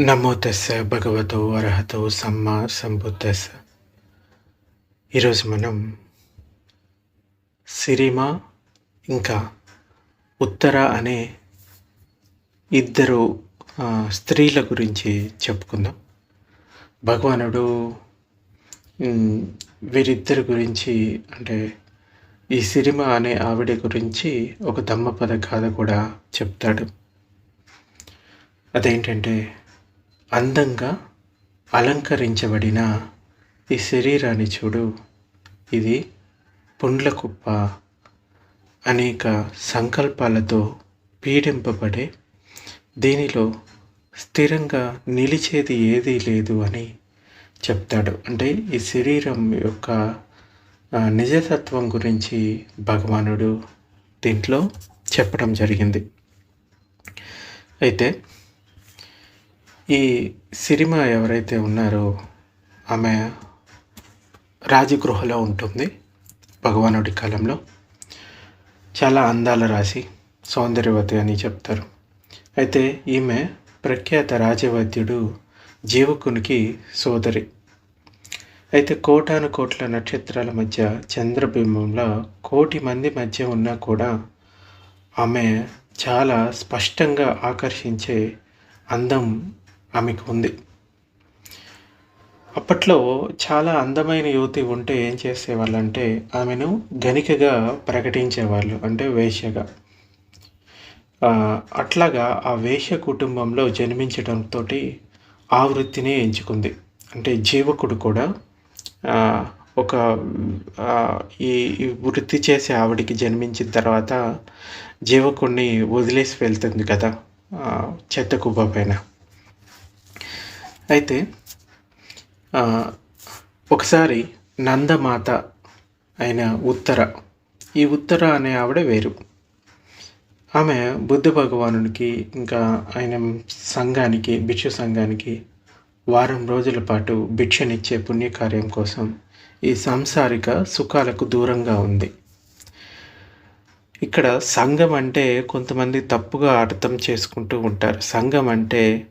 నమో తెస్స భగవతో అర్హతో సమ్మ సంబుద్ధస్స ఈరోజు మనం సిరిమ ఇంకా ఉత్తర అనే ఇద్దరు స్త్రీల గురించి చెప్పుకుందాం. భగవానుడు వీరిద్దరి గురించి అంటే ఈ సిరిమ అనే ఆవిడ గురించి ఒక దమ్మపద కథ కూడా చెప్తాడు. అదేంటంటే అందంగా అలంకరించబడిన ఈ శరీరాన్ని చూడు. ఇది పుండ్ల కుప్ప అనేక సంకల్పాలతో పీడింపబడే దీనిలో స్థిరంగా నిలిచేది ఏదీ లేదు అని చెప్తాడు. అంటే ఈ శరీరం యొక్క నిజతత్వం గురించి భగవానుడు దీంట్లో చెప్పడం జరిగింది. అయితే ఈ సిరిమ ఎవరైతే ఉన్నారో ఆమె రాజగృహలో ఉంటుంది భగవానుడి కాలంలో. చాలా అందాల రాశి సౌందర్యవతి అని చెప్తారు. అయితే ఈమె ప్రఖ్యాత రాజవైద్యుడు జీవకునికి సోదరి. అయితే కోటాను కోట్ల నక్షత్రాల మధ్య చంద్రబింబంలో కోటి మంది మధ్య ఉన్నా కూడా ఆమె చాలా స్పష్టంగా ఆకర్షించే అందం ఆమెకు ఉంది అప్పట్లో చాలా అందమైన యువతి ఉంటే ఏం చేసేవాళ్ళంటే ఆమెను గనికగా ప్రకటించేవాళ్ళు అంటే వేశ్యగా. అట్లాగా ఆ వేశ్య కుటుంబంలో జన్మించడంతో ఆ వృత్తిని ఎంచుకుంది. అంటే జీవకుడు కూడా ఒక ఈ వృత్తి చేసే ఆవిడికి జన్మించిన తర్వాత జీవకుడిని వదిలేసి వెళ్తుంది కదా చెత్త కుప్ప పైన. అయితే ఒకసారి నందమాత అయిన ఉత్తర. ఈ ఉత్తర అనే ఆవిడ వేరు. ఆమె బుద్ధ భగవానునికి ఇంకా ఆయన సంఘానికి భిక్షు సంఘానికి వారం రోజుల పాటు భిక్షనిచ్చే పుణ్యకార్యం కోసం ఈ సాంసారిక సుఖాలకు దూరంగా ఉంది. ఇక్కడ సంఘం అంటే కొంతమంది తప్పుగా అర్థం చేసుకుంటూ ఉంటారు. సంఘం అంటే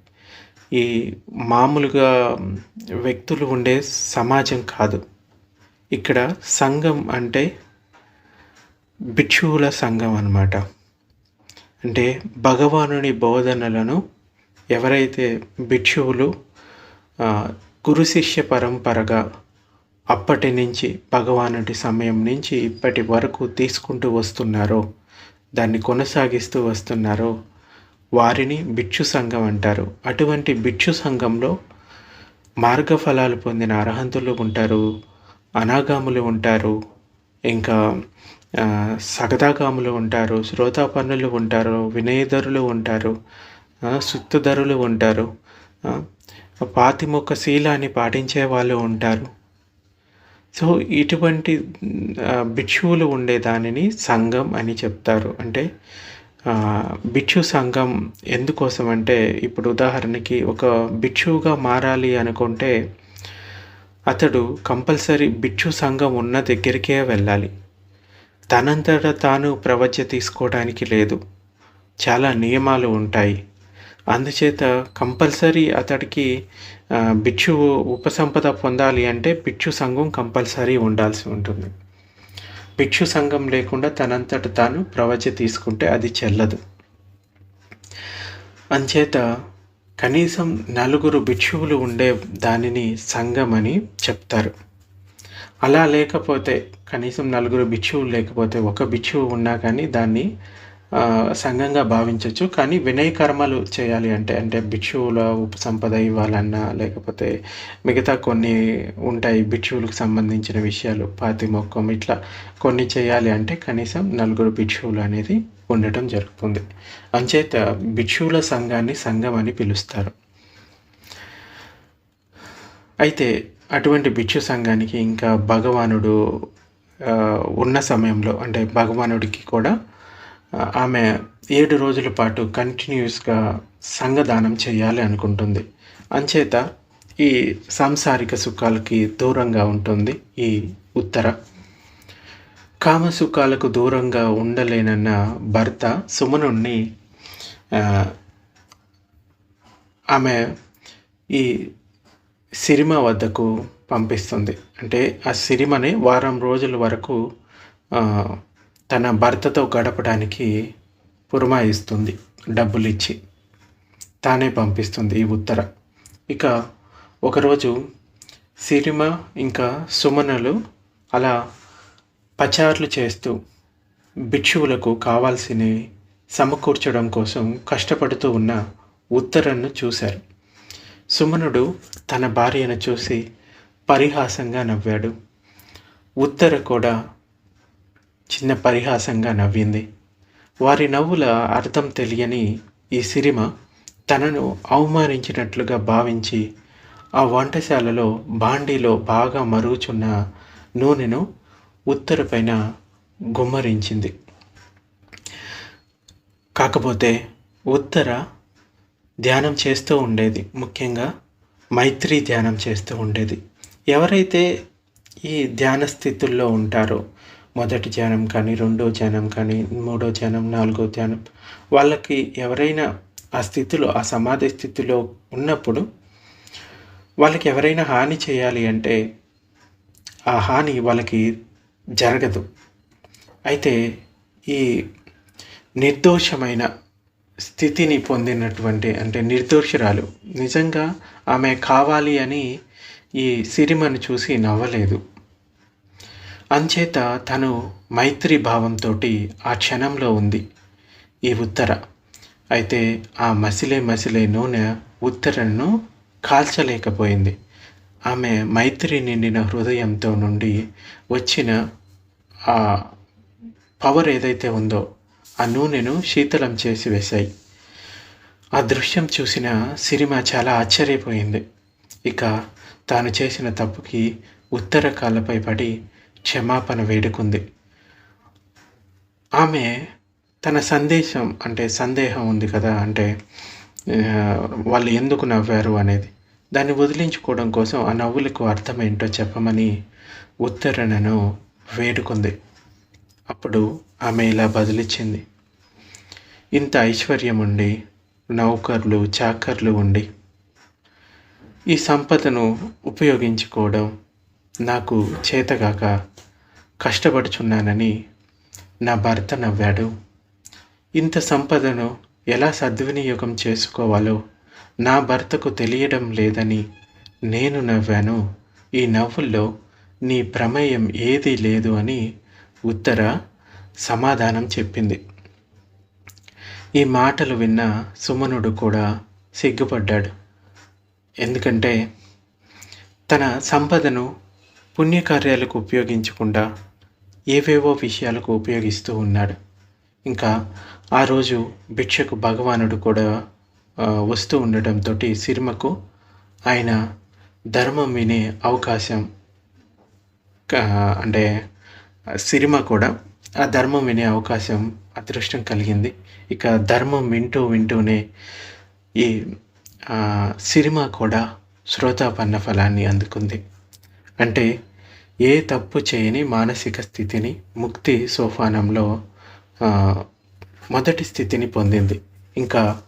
ఈ మామూలుగా వ్యక్తులు ఉండే సమాజం కాదు. ఇక్కడ సంఘం అంటే భిక్షువుల సంఘం అన్నమాట. అంటే భగవానుని బోధనలను ఎవరైతే భిక్షువులు గురు శిష్య పరంపరగా అప్పటి నుంచి భగవానుడి సమయం నుంచి ఇప్పటి వరకు తీసుకుంటూ వస్తున్నారో దాన్ని కొనసాగిస్తూ వస్తున్నారో వారిని భిక్షు సంఘం అంటారు. అటువంటి భిక్షు సంఘంలో మార్గఫలాలు పొందిన అర్హంతులు ఉంటారు అనాగాములు ఉంటారు ఇంకా సగదాగాములు ఉంటారు శ్రోతాపన్నులు ఉంటారు వినయధరులు ఉంటారు ఆ, సుత్తధరులు ఉంటారు ఆ, పాతిమొక్క శీలాన్ని పాటించే వాళ్ళు ఉంటారు. సో ఇటువంటి భిక్షువులు ఉండే దానిని సంఘం అని చెప్తారు. అంటే భిక్షు సంఘం ఎందుకోసం అంటే ఇప్పుడు ఉదాహరణకి ఒక భిక్షువుగా మారాలి అనుకుంటే అతడు కంపల్సరీ భిక్షు సంఘం ఉన్న దగ్గరికే వెళ్ళాలి. తనంతట తాను ప్రవచ తీసుకోవడానికి లేదు. చాలా నియమాలు ఉంటాయి. అందుచేత కంపల్సరీ అతడికి భిక్షువు ఉపసంపద పొందాలి అంటే భిక్షు సంఘం కంపల్సరీ ఉండాల్సి ఉంటుంది. భిక్షు సంఘం లేకుండా తనంతట తాను ప్రవచ తీసుకుంటే అది చెల్లదు. అంచేత కనీసం నలుగురు భిక్షువులు ఉండే దానిని సంఘం అని చెప్తారు. అలా లేకపోతే కనీసం నలుగురు భిక్షువులు లేకపోతే ఒక భిక్షువు ఉన్నా కానీ దాన్ని సంఘంగా భావించవచ్చు కానీ వినయ కర్మలు చేయాలి అంటే అంటే భిక్షువుల ఉపసంపద ఇవ్వాలన్నా లేకపోతే మిగతా కొన్ని ఉంటాయి భిక్షువులకు సంబంధించిన విషయాలు పాతి మొక్కం ఇట్లా కొన్ని చేయాలి అంటే కనీసం నలుగురు భిక్షువులు అనేది ఉండటం జరుగుతుంది. అంచేత భిక్షువుల సంఘాన్ని సంఘం అని పిలుస్తారు. అయితే అటువంటి భిక్షు సంఘానికి ఇంకా భగవానుడు ఉన్న సమయంలో అంటే భగవానుడికి కూడా ఆమె ఏడు రోజుల పాటు కంటిన్యూస్గా సంఘదానం చేయాలి అనుకుంటుంది. అంచేత ఈ సాంసారిక సుఖాలకి దూరంగా ఉంటుంది ఈ ఉత్తర. కామసుఖాలకు దూరంగా ఉండలేనన్న భర్త సుమనుణ్ణి ఆమె ఈ సిరిమ వద్దకు పంపిస్తుంది. అంటే ఆ సిరిమని వారం రోజుల వరకు తన భర్తతో గడపడానికి పురమాయిస్తుంది డబ్బులు ఇచ్చి తానే పంపిస్తుంది ఈ ఉత్తర. ఇక ఒకరోజు సిరిమ ఇంకా సుమనలు అలా పచార్లు చేస్తూ భిక్షువులకు కావాల్సినవి సమకూర్చడం కోసం కష్టపడుతూ ఉన్న ఉత్తరను చూశారు. సుమనుడు తన భార్యను చూసి పరిహాసంగా నవ్వాడు. ఉత్తర కూడా చిన్న పరిహాసంగా నవ్వింది. వారి నవ్వుల అర్థం తెలియని ఈ సిరిమ తనను అవమానించినట్లుగా భావించి ఆ వంటశాలలో బాండీలో బాగా మరుగుచున్న నూనెను ఉత్తరపైన గుమ్మరించింది. కాకపోతే ఉత్తర ధ్యానం చేస్తూ ఉండేది. ముఖ్యంగా మైత్రి ధ్యానం చేస్తూ ఉండేది. ఎవరైతే ఈ ధ్యాన స్థితుల్లో ఉంటారో మొదటి ధ్యానం కానీ రెండో ధ్యానం కానీ మూడో ధ్యానం నాలుగో ధ్యానం. వాళ్ళకి ఎవరైనా ఆ స్థితిలో ఆ సమాధి స్థితిలో ఉన్నప్పుడు వాళ్ళకి ఎవరైనా హాని చేయాలి అంటే ఆ హాని వాళ్ళకి జరగదు. అయితే ఈ నిర్దోషమైన స్థితిని పొందినటువంటి అంటే నిర్దోషురాలు నిజంగా ఆమె కావాలి అని ఈ సిరిమను చూసి నవ్వలేదు. అంచేత తను మైత్రి భావంతో ఆ క్షణంలో ఉంది. ఈ ఉత్తర. అయితే ఆ మసిలే మసిలే నూనె ఉత్తరను కాల్చలేకపోయింది. ఆమె మైత్రి నిండిన హృదయంతో నుండి వచ్చిన ఆ పవర్ ఏదైతే ఉందో ఆ నూనెను శీతలం చేసి వేశాయి. ఆ దృశ్యం చూసిన సిరిమ చాలా ఆశ్చర్యపోయింది. ఇక తాను చేసిన తప్పుకి ఉత్తర కాళ్ళపై పడి క్షమాపణ వేడుకుంది. ఆమె తన సందేశం అంటే సందేహం ఉంది కదా అంటే వాళ్ళు ఎందుకు నవ్వారు అనేది దాన్ని వదిలించుకోవడం కోసం ఆ నవ్వులకు అర్థం ఏంటో చెప్పమని ఉత్తరణను వేడుకుంది. అప్పుడు ఆమె ఇలా బదిలిచ్చింది. ఇంత ఐశ్వర్యం ఉండి నౌకర్లు చాకర్లు ఉండి ఈ సంపదను ఉపయోగించుకోవడం నాకు చేతగాక కష్టపడుచున్నానని నా భర్త నవ్వాడు. ఇంత సంపదను ఎలా సద్వినియోగం చేసుకోవాలో నా భర్తకు తెలియడం లేదని నేను నవ్వాను. ఈ నవ్వుల్లో నీ ప్రమేయం ఏదీ లేదు అని ఉత్తర సమాధానం చెప్పింది. ఈ మాటలు విన్న సుమనుడు కూడా సిగ్గుపడ్డాడు. ఎందుకంటే తన సంపదను పుణ్యకార్యాలకు ఉపయోగించకుండా ఏవేవో విషయాలకు ఉపయోగిస్తూ ఉన్నాడు. ఇంకా ఆ రోజు భిక్షకు భగవానుడు కూడా వస్తూ ఉండటంతో సిరిమకు ఆయన ధర్మం వినే అవకాశం అంటే సిరిమ కూడా ఆ ధర్మం వినే అవకాశం అదృష్టం కలిగింది. ఇక ధర్మం వింటూ వింటూనే ఈ సిరిమ కూడా శ్రోతాపన్న ఫలాన్ని అందుకుంది. అంటే ఏ తప్పు చేయని మానసిక స్థితిని ముక్తి సోపానంలో మొదటి స్థితిని పొందింది. ఇంకా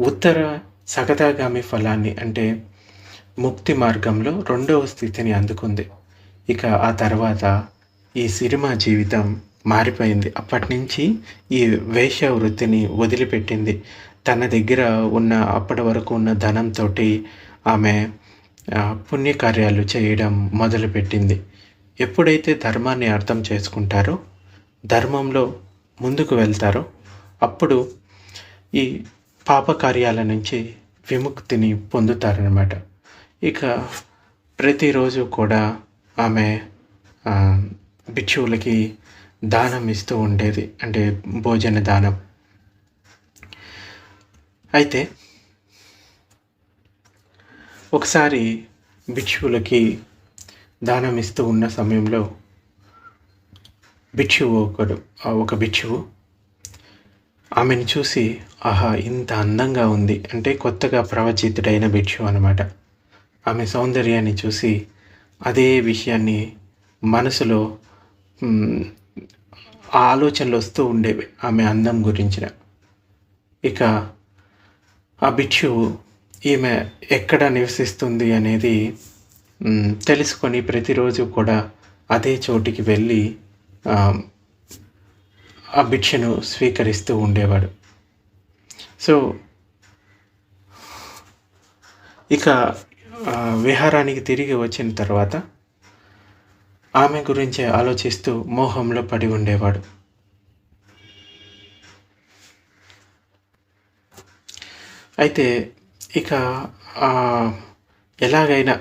ఉత్తర సగతాగామి ఫలాన్ని అంటే ముక్తి మార్గంలో రెండవ స్థితిని అందుకుంది. ఇక ఆ తర్వాత ఈ సినిమా జీవితం మారిపోయింది. అప్పటి నుంచి ఈ వేష వృత్తిని వదిలిపెట్టింది. తన దగ్గర ఉన్న అప్పటి వరకు ఉన్న ధనంతో ఆమె పుణ్యకార్యాలు చేయడం మొదలుపెట్టింది. ఎప్పుడైతే ధర్మాన్ని అర్థం చేసుకుంటారో ధర్మంలో ముందుకు వెళ్తారో అప్పుడు ఈ పాపకార్యాల నుంచి విముక్తిని పొందుతారనమాట ఇక ప్రతిరోజు కూడా ఆమె భిక్షువులకి దానం ఇస్తూ ఉండేది. అంటే భోజన దానం. అయితే ఒకసారి భిక్షువులకి దానం ఇస్తూ ఉన్న సమయంలో భిక్షువు ఒకడు ఆ ఒక భిక్షువు ఆమెను చూసి ఆహా ఇంత అందంగా ఉంది. అంటే కొత్తగా ప్రవచితుడైన భిక్షు అనమాట ఆమె సౌందర్యాన్ని చూసి అదే విషయాన్ని మనసులో ఆ ఆలోచనలు వస్తూ ఉండేవి ఆమె అందం గురించిన. ఇక ఆ భిక్షువు ఈమె ఎక్కడ నివసిస్తుంది అనేది తెలుసుకొని ప్రతిరోజు కూడా అదే చోటికి వెళ్ళి ఆ, భిక్షను స్వీకరిస్తూ ఉండేవాడు. సో ఇక విహారానికి తిరిగి వచ్చిన తర్వాత ఆమె గురించి ఆలోచిస్తూ మోహంలో పడి ఉండేవాడు. అయితే ఇక ఎలాగైనా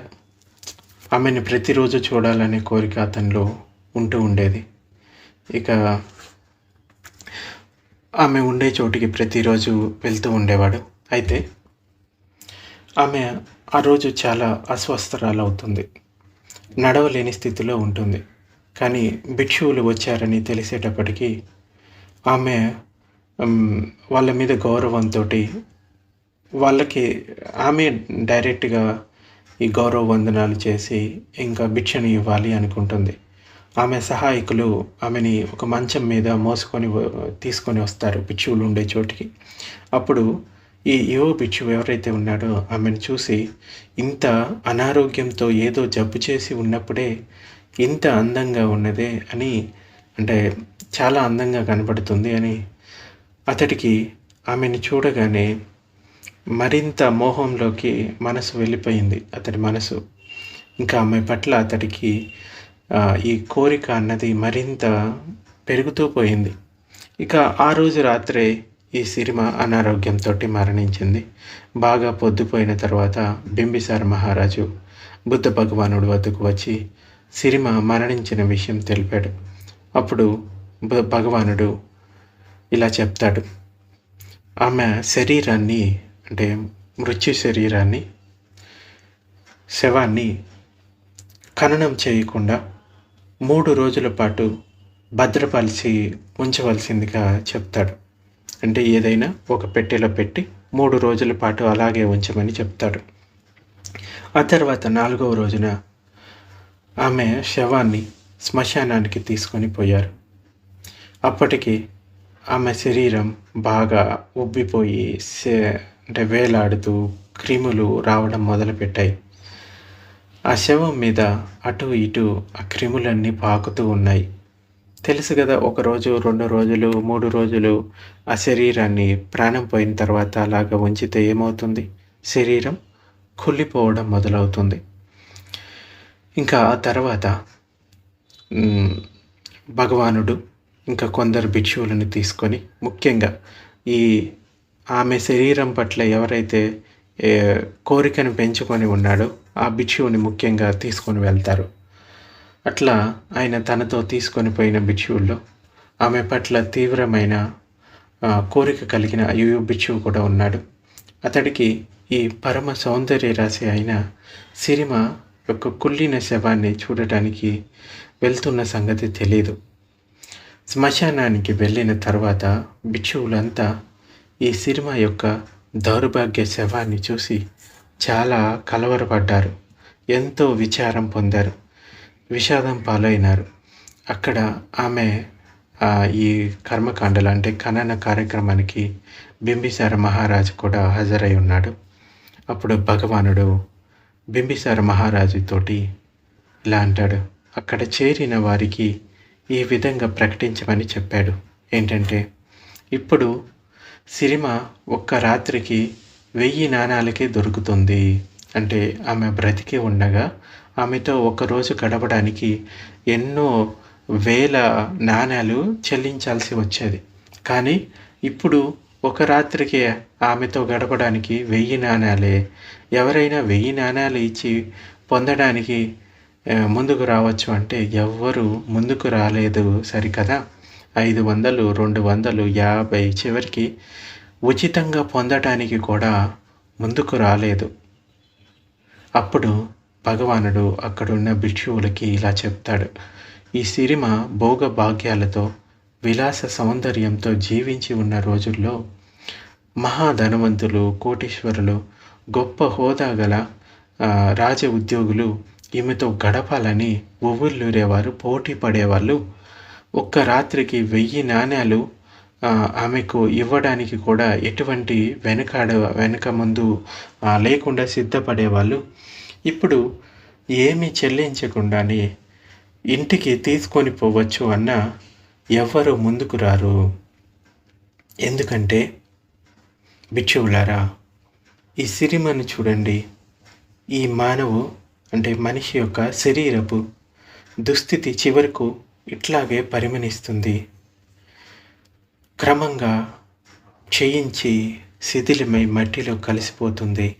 ఆమెను ప్రతిరోజు చూడాలనే కోరిక అతనిలో ఉంటూ ఉండేది. ఇక ఆమె ఉండే చోటికి ప్రతిరోజు వెళ్తూ ఉండేవాడు. అయితే ఆమె ఆ రోజు చాలా అస్వస్థరాలు అవుతుంది నడవలేని స్థితిలో ఉంటుంది. కానీ భిక్షువులు వచ్చారని తెలిసేటప్పటికీ ఆమె వాళ్ళ మీద గౌరవంతో వాళ్ళకి ఆమె డైరెక్ట్గా ఈ గౌరవ వందనాలు చేసి ఇంకా భిక్షను ఇవ్వాలి అనుకుంటుంది. ఆమె సహాయకులు ఆమెని ఒక మంచం మీద మోసుకొని తీసుకొని వస్తారు భిక్షువులు ఉండే చోటికి. అప్పుడు ఈ యువ భిక్షువు ఎవరైతే ఉన్నాడో ఆమెను చూసి ఇంత అనారోగ్యంతో ఏదో జబ్బు చేసి ఉన్నప్పుడే ఇంత అందంగా ఉన్నదే అని అంటే చాలా అందంగా కనపడుతుంది అని అతడికి ఆమెను చూడగానే మరింత మోహంలోకి మనసు వెళ్ళిపోయింది. అతడి మనసు ఇంకా ఆమె పట్ల అతడికి ఈ కోరిక అన్నది మరింత పెరుగుతూ పోయింది. ఇక ఆ రోజు రాత్రే ఈ సిరిమ అనారోగ్యంతో మరణించింది. బాగా పొద్దుపోయిన తర్వాత బింబిసార మహారాజు బుద్ధ భగవానుడు వద్దకు వచ్చి సిరిమ మరణించిన విషయం తెలిపాడు. అప్పుడు భగవానుడు ఇలా చెప్తాడు. ఆమె శరీరాన్ని అంటే మృత్యు శరీరాన్ని శవాన్ని ఖననం చేయకుండా మూడు రోజుల పాటు భద్రపరిచి ఉంచవలసిందిగా చెప్తాడు. అంటే ఏదైనా ఒక పెట్టెలో పెట్టి మూడు రోజుల పాటు అలాగే ఉంచమని చెప్తాడు. ఆ తర్వాత నాలుగవ రోజున ఆమె శవాన్ని శ్మశానానికి తీసుకొని పోయారు. అప్పటికి ఆమె శరీరం బాగా ఉబ్బిపోయి సే- అంటే వేలాడుతూ క్రిములు రావడం మొదలుపెట్టాయి. ఆ శవం మీద అటు ఇటు ఆ క్రిములన్నీ పాకుతూ ఉన్నాయి. తెలుసు కదా ఒక రోజు రెండు రోజులు మూడు రోజులు ఆ శరీరాన్ని ప్రాణం పోయిన తర్వాత అలాగ ఉంచితే ఏమవుతుంది? శరీరం కుళ్ళిపోవడం మొదలవుతుంది. ఇంకా ఆ తర్వాత భగవానుడు ఇంకా కొందరు భిక్షువులను తీసుకొని ముఖ్యంగా ఈ ఆమె శరీరం పట్ల ఎవరైతే కోరికను పెంచుకొని ఉన్నాడో ఆ భిక్షువుని ముఖ్యంగా తీసుకొని వెళ్తారు. అట్లా ఆయన తనతో తీసుకొని పోయిన భిక్షువుల్లో ఆమె పట్ల తీవ్రమైన కోరిక కలిగిన అయ్యో భిక్షువు కూడా ఉన్నాడు. అతడికి ఈ పరమ సౌందర్య రాశి అయిన సిరిమ యొక్క కుళ్ళిన శవాన్ని చూడటానికి వెళ్తున్న సంగతి తెలియదు శ్మశానానికి వెళ్ళిన తర్వాత భిక్షువులంతా ఈ సినిమా యొక్క దౌర్భాగ్య శవాన్ని చూసి చాలా కలవరపడ్డారు. ఎంతో విచారం పొందారు. విషాదం పాలైనారు. అక్కడ ఆమె ఈ కర్మకాండలు అంటే ఖనన కార్యక్రమానికి బింబిసార మహారాజు కూడా హాజరై ఉన్నాడు. అప్పుడు భగవానుడు బింబిసార మహారాజుతోటి ఇలా అంటాడు. అక్కడ చేరిన వారికి ఈ విధంగా ప్రకటించమని చెప్పాడు. ఏంటంటే ఇప్పుడు సిరిమ ఒక్క రాత్రికి వెయ్యి నాణాలకే దొరుకుతుంది. అంటే ఆమె బ్రతికి ఉండగా ఆమెతో ఒక రోజు గడపడానికి ఎన్నో వేల నాణాలు చెల్లించాల్సి వచ్చేది. కానీ ఇప్పుడు ఒక రాత్రికి ఆమెతో గడపడానికి వెయ్యి నాణాలే. ఎవరైనా వెయ్యి నాణాలు ఇచ్చి పొందడానికి ముందుకు రావచ్చు అంటే ఎవ్వరు ముందుకు రాలేదు సరికదా? ఐదు వందలు రెండు వందలు యాభై చివరికి ఉచితంగా పొందటానికి కూడా ముందుకు రాలేదు. అప్పుడు భగవానుడు అక్కడున్న భిక్షువులకి ఇలా చెప్తాడు. ఈ సిరిమ భోగ భాగ్యాలతో విలాస సౌందర్యంతో జీవించి ఉన్న రోజుల్లో మహాధనవంతులు కోటీశ్వరులు గొప్ప హోదా గల రాజ ఉద్యోగులు ఈమెతో గడపాలని ఉవ్వుల్లూరేవారు పోటీ పడేవాళ్ళు ఒక్క రాత్రికి వెయ్యి నాణ్యాలు ఆమెకు ఇవ్వడానికి కూడా ఎటువంటి వెనకాడ వెనక ముందు లేకుండా సిద్ధపడేవాళ్ళు. ఇప్పుడు ఏమీ చెల్లించకుండానే ఇంటికి తీసుకొని పోవచ్చు అన్న ఎవ్వరూ ముందుకు రారు. ఎందుకంటే బిక్షువులారా ఈ సిరిమను చూడండి. ఈ మానవు అంటే మనిషి యొక్క శరీరపు దుస్థితి చివరకు ఇట్లాగే పరిమణిస్తుంది. క్రమంగా క్షయించి శిథిలమై మట్టిలో కలిసిపోతుంది.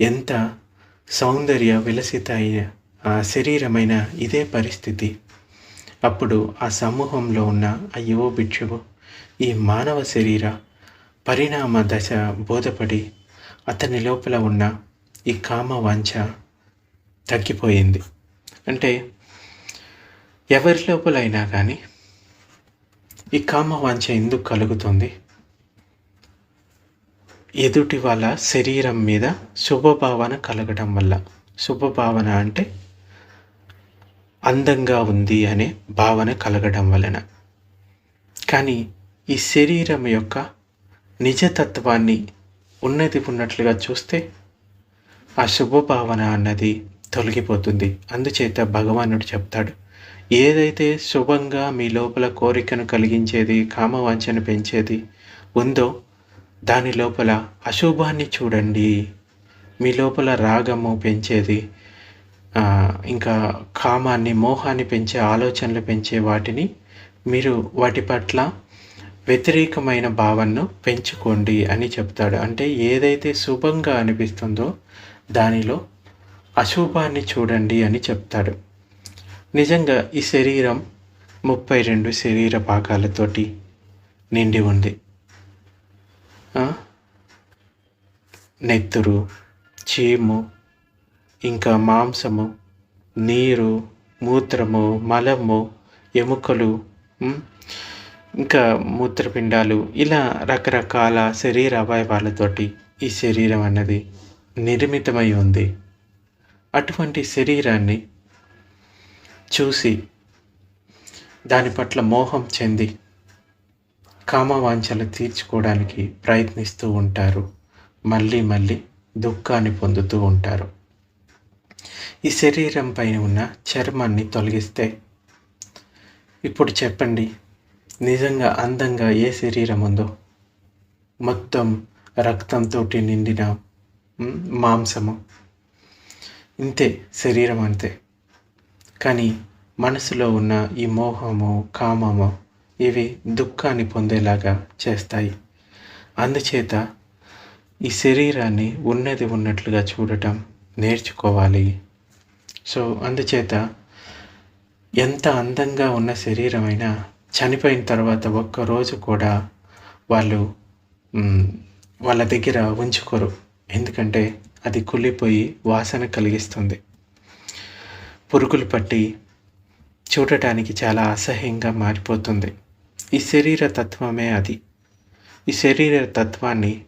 ఎంత సౌందర్య విలసిత అయిన ఆ శరీరమైన ఇదే పరిస్థితి. అప్పుడు ఆ సమూహంలో ఉన్న ఆ యువ భిక్షువు ఈ మానవ శరీర పరిణామ దశ బోధపడి అతని లోపల ఉన్న ఈ కామ వాంఛ తగ్గిపోయింది. అంటే ఎవరి లోపలైనా కానీ ఈ కామ వాంఛ ఎందుకు కలుగుతుంది? ఎదుటి వాళ్ళ శరీరం మీద శుభభావన కలగడం వల్ల. శుభభావన అంటే అందంగా ఉంది అనే భావన కలగడం వలన. కానీ ఈ శరీరం యొక్క నిజతత్వాన్ని ఉన్నది ఉన్నట్లుగా చూస్తే ఆ శుభభావన అన్నది తొలగిపోతుంది. అందుచేత భగవానుడు చెప్తాడు ఏదైతే శుభంగా మీ లోపల కోరికను కలిగించేది కామవాంఛను పెంచేది ఉందో దాని లోపల అశుభాన్ని చూడండి. మీ లోపల రాగము పెంచేది ఇంకా కామాన్ని మోహాన్ని పెంచే ఆలోచనలు పెంచే వాటిని మీరు వాటి పట్ల వ్యతిరేకమైన భావనను పెంచుకోండి అని చెప్తాడు. అంటే ఏదైతే శుభంగా అనిపిస్తుందో దానిలో అశుభాన్ని చూడండి అని చెప్తాడు. నిజంగా ఈ శరీరం ముప్పై రెండు శరీర భాగాలతోటి నిండి ఉంది. నెత్తురు చీము ఇంకా మాంసము నీరు మూత్రము మలము ఎముకలు ఇంకా మూత్రపిండాలు ఇలా రకరకాల శరీర అవయవాలతోటి ఈ శరీరం అన్నది నిర్మితమై ఉంది. అటువంటి శరీరాన్ని చూసి దాని పట్ల మోహం చెంది కామవాంఛలు తీర్చుకోవడానికి ప్రయత్నిస్తూ ఉంటారు. మళ్ళీ మళ్ళీ దుఃఖాన్ని పొందుతూ ఉంటారు. ఈ శరీరం పైన ఉన్న చర్మాన్ని తొలగిస్తే ఇప్పుడు చెప్పండి నిజంగా అందంగా ఏ శరీరం ఉందో? మొత్తం రక్తంతో నిండిన మాంసము. ఇంతే శరీరం అంతే. కానీ మనసులో ఉన్న ఈ మోహము కామము ఇవి దుఃఖాన్ని పొందేలాగా చేస్తాయి. అందుచేత ఈ శరీరాన్ని ఉన్నది ఉన్నట్లుగా చూడటం నేర్చుకోవాలి. సో అందుచేత ఎంత అందంగా ఉన్న శరీరమైనా చనిపోయిన తర్వాత ఒక్కరోజు కూడా వాళ్ళు వాళ్ళ దగ్గర ఉంచుకోరు. ఎందుకంటే అది కుళ్ళిపోయి వాసన కలిగిస్తుంది. పురుగులు పట్టి చూడటానికి చాలా అసహ్యంగా మారిపోతుంది. ఈ శరీర తత్వమే అది. ఈ శరీర తత్వాన్ని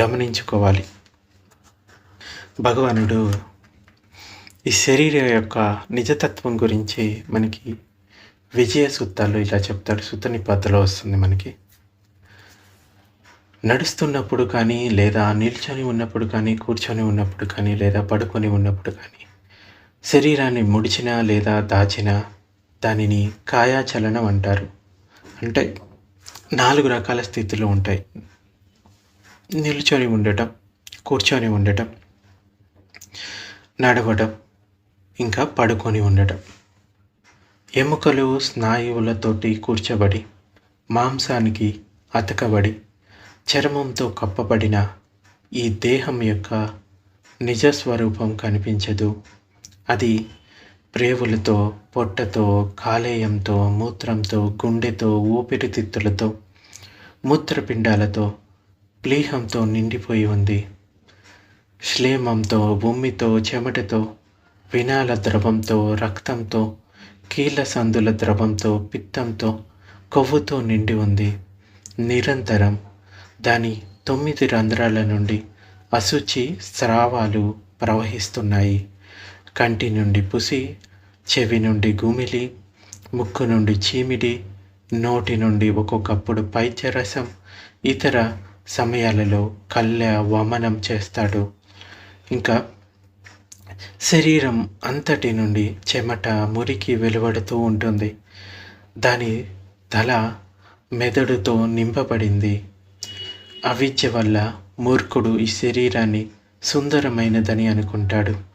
గమనించుకోవాలి. భగవానుడు ఈ శరీరం యొక్క నిజతత్వం గురించి మనకి విజయ సూత్రాలు ఇలా చెప్తాడు. సుత నిపాతలో వస్తుంది మనకి. నడుస్తున్నప్పుడు కానీ లేదా నిల్చొని ఉన్నప్పుడు కానీ కూర్చొని ఉన్నప్పుడు కానీ లేదా పడుకొని ఉన్నప్పుడు కానీ శరీరాన్ని ముడిచినా లేదా దాచినా దానిని కాయాచలనం అంటారు. అంటే నాలుగు రకాల స్థితులు ఉంటాయి. నిల్చొని ఉండటం కూర్చొని ఉండటం నడవడం ఇంకా పడుకొని ఉండటం. ఎముకలు స్నాయువులతోటి కూర్చబడి మాంసానికి అతకబడి చర్మంతో కప్పబడిన ఈ దేహం యొక్క నిజస్వరూపం కనిపించదు. అది ప్రేవులతో పొట్టతో కాలేయంతో మూత్రంతో గుండెతో ఊపిరితిత్తులతో మూత్రపిండాలతో ప్లీహంతో నిండిపోయి ఉంది. శ్లేమంతో భూమితో చెమటతో వినాల ద్రవంతో రక్తంతో కీళ్ళ సందుల ద్రవంతో పిత్తంతో కొవ్వుతో నిండి ఉంది. నిరంతరం దాని తొమ్మిది రంధ్రాల నుండి అశుచి స్రావాలు ప్రవహిస్తున్నాయి. కంటి నుండి పుసి చెవి నుండి గుమిలి ముక్కు నుండి చీమిడి నోటి నుండి ఒక్కొక్కప్పుడు పైచరసం ఇతర సమయాలలో కళ్ళ వమనం చేస్తాడు. ఇంకా శరీరం అంతటి నుండి చెమట మురికి వెలువడుతూ ఉంటుంది. దాని తల మెదడుతో నింపబడింది. అవిద్య వల్ల మూర్ఖుడు ఈ శరీరాన్ని సుందరమైనదని అనుకుంటాడు.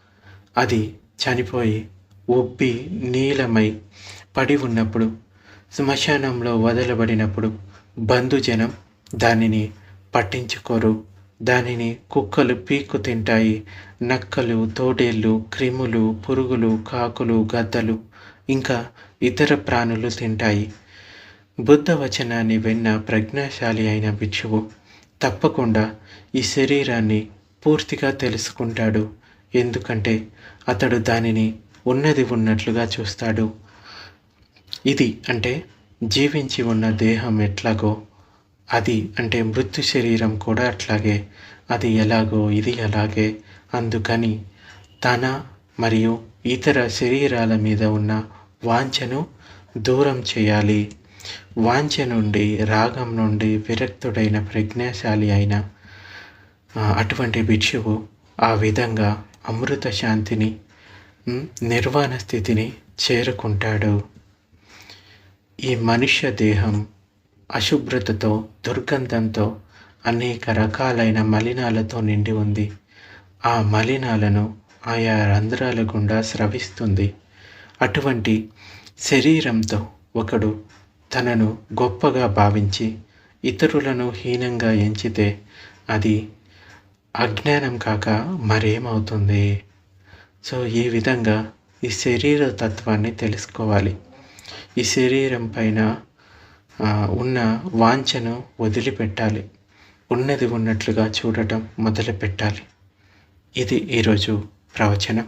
అది చనిపోయి ఉబ్బి నీలమై పడి ఉన్నప్పుడు శ్మశానంలో వదలబడినప్పుడు బంధుజనం దానిని పట్టించుకోరు. దానిని కుక్కలు పీక్కు తింటాయి. నక్కలు తోడేళ్ళు క్రిములు పురుగులు కాకులు గద్దలు ఇంకా ఇతర ప్రాణులు తింటాయి. బుద్ధ వచనాన్ని విన్న ప్రజ్ఞాశాలి అయిన భిక్షువు తప్పకుండా ఈ శరీరాన్ని పూర్తిగా తెలుసుకుంటాడు. ఎందుకంటే అతడు దానిని ఉన్నది ఉన్నట్లుగా చూస్తాడు. ఇది అంటే జీవించి ఉన్న దేహం ఎట్లాగో? అది అంటే మృత్యు శరీరం కూడా అట్లాగే. అది ఎలాగో? ఇది అలాగే. అందుకని తన మరియు ఇతర శరీరాల మీద ఉన్న వాంఛను దూరం చేయాలి. వాంఛ నుండి రాగం నుండి విరక్తుడైన ప్రజ్ఞాశాలి అయిన అటువంటి భిక్షువు ఆ విధంగా అమృత శాంతిని నిర్వాణ స్థితిని చేరుకుంటాడు. ఈ మనుష్య దేహం అశుభ్రతతో దుర్గంధంతో అనేక రకాలైన మలినాలతో నిండి ఉంది. ఆ మలినాలను ఆయా రంధ్రాల గుండా స్రవిస్తుంది. అటువంటి శరీరంతో ఒకడు తనను గొప్పగా భావించి ఇతరులను హీనంగా ఎంచితే అది అజ్ఞానం కాక మరేమవుతుంది? సో ఈ విధంగా ఈ శరీర తత్వాన్ని తెలుసుకోవాలి. ఈ శరీరం పైన ఉన్న వాంఛను వదిలిపెట్టాలి. ఉన్నది ఉన్నట్లుగా చూడటం మొదలుపెట్టాలి. ఇది ఈరోజు ప్రవచనం.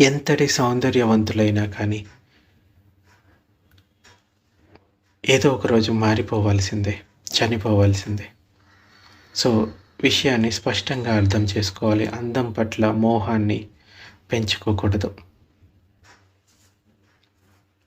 ఎంతటి సౌందర్యవంతులైనా కానీ ఏదో ఒకరోజు మారిపోవాల్సిందే చనిపోవాల్సిందే. సో విషయాన్ని స్పష్టంగా అర్థం చేసుకోవాలి. అందం పట్ల మోహాన్ని పెంచుకోకూడదు.